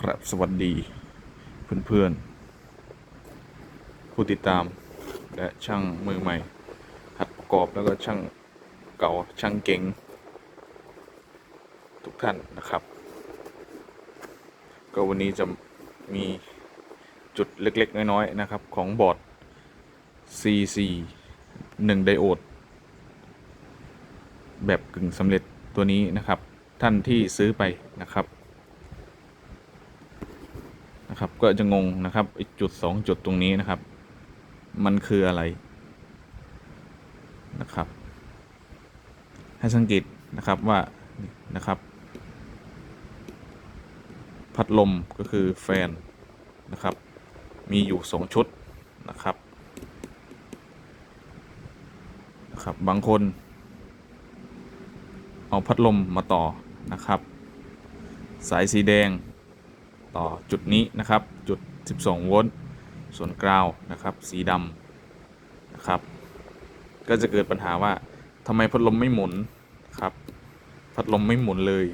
ครับสวัสดีเพื่อนๆ ผู้ติดตามและช่างมือใหม่ หัดประกอบแล้วก็ช่างเก่าช่างเก่งทุกท่านนะครับ ก็วันนี้จะมีจุดเล็กๆ น้อยๆ นะครับ ของบอร์ด CC 1 ไดโอด แบบกึ่งสำเร็จตัวนี้นะครับ ท่านที่ซื้อไปนะครับ นะครับ ก็จะงงนะครับอจุดสองจุดตรงนี้นะครับ มันคืออะไรนะครับ ให้สังเกตนะครับว่านี่นะครับ พัดลมก็คือแฟนนะครับ มีอยู่สองชุดนะครับนะครับบางคน เอาพัดลมมาต่อนะครับ สายสีแดง ต่อจุดนี้นะครับ จุด 12 โวลต์ส่วนกราวนะครับสีดำนะครับ ก็จะเกิดปัญหาว่าทำไมพัดลมไม่หมุนครับ พัดลมไม่หมุนเลย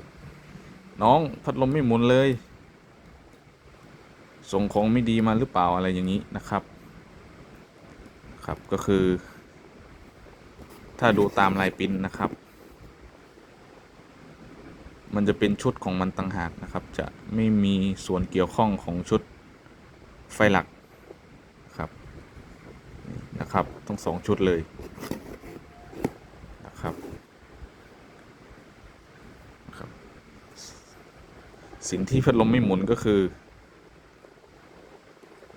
น้องพัดลมไม่หมุนเลยส่งของไม่ดีมาหรือเปล่าอะไรอย่างนี้นะครับครับก็คือ ถ้าดูตามลายปิ้นนะครับ มันจะเป็นชุดของมันต่างหากนะครับ จะไม่มีส่วนเกี่ยวข้องของชุดไฟหลักครับนะครับทั้งสองชุดเลยนะครับนะครับ สิ่งที่พัดลมไม่หมุนก็คือ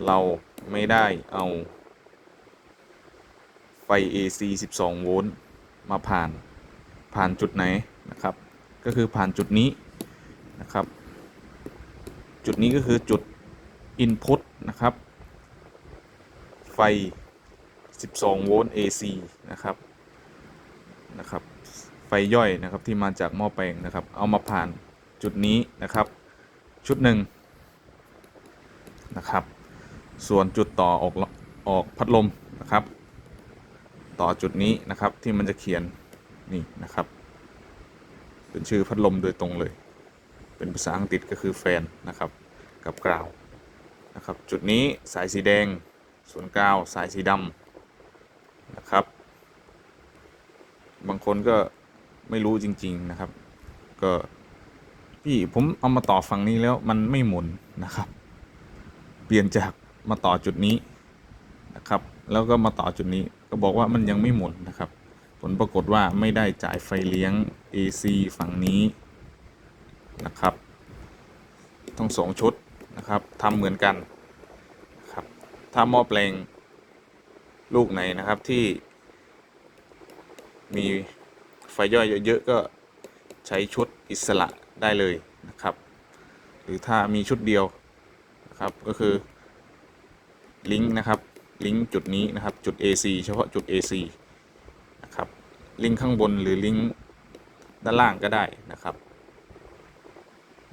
เราไม่ได้เอาไฟ AC 12 โวลต์มาผ่านผ่านจุดไหนนะครับ ก็คือผ่านจุดนี้นะครับ จุดนี้ก็คือจุด Input นะครับ ไฟ 12 โวลต์ AC นะครับนะครับ ไฟย่อยนะครับที่มาจากหม้อแปลงนะครับ เอามาผ่านจุดนี้นะครับ ชุดหนึ่งนะครับ ส่วนจุดต่อออกออกพัดลมนะครับ ต่อจุดนี้นะครับที่มันจะเขียนนี่นะครับ เป็นชื่อพัดลมโดยตรงเลย เป็นภาษาอังกฤษก็คือแฟนนะครับ กับกราวนะครับ จุดนี้สายสีแดง ส่วนกราวสายสีดำนะครับ บางคนก็ไม่รู้จริง ๆนะครับ ก็พี่ผมเอามาต่อฝั่งนี้แล้วมันไม่หมุนนะครับ เปลี่ยนจากมาต่อจุดนี้นะครับ แล้วก็มาต่อจุดนี้ก็บอกว่ามันยังไม่หมุนนะครับ ผลปรากฏว่าไม่ได้จ่ายไฟเลี้ยง AC ฝั่งนี้นะครับทั้งสองชุดนะครับทำเหมือนกันครับถ้าหม้อแปลงลูกไหนนะครับที่มีไฟย่อยเยอะๆก็ใช้ชุดอิสระได้เลยนะครับ หรือถ้ามีชุดเดียวนะครับก็คือลิงก์นะครับลิงก์จุดนี้นะครับจุด AC เฉพาะจุด AC ลิงก์ข้างบนหรือลิงก์ด้านล่างก็ได้นะครับ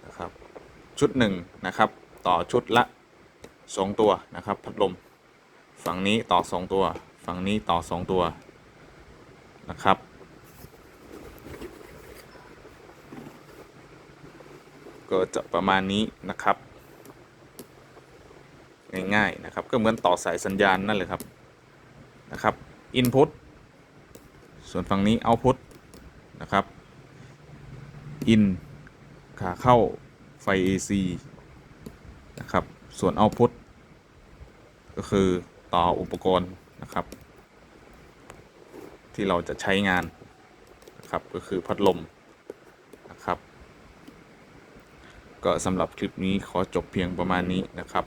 นะครับ ชุดหนึ่งนะครับ ต่อชุดละ2ตัวนะครับ พัดลม ฝั่งนี้ต่อ2ตัว ฝั่งนี้ต่อ2ตัวนะครับก็จะประมาณนี้นะครับ ง่ายๆนะครับ ก็เหมือนต่อสายสัญญาณนั่นเลยครับนะครับ input ส่วนฝั่งนี้ output นะครับ in ขาเข้าไฟ AC นะครับ ส่วน output ก็คือต่ออุปกรณ์นะครับ ที่เราจะใช้งานนะครับก็คือพัดลมนะครับ ก็สำหรับคลิปนี้ขอจบเพียงประมาณนี้นะครับ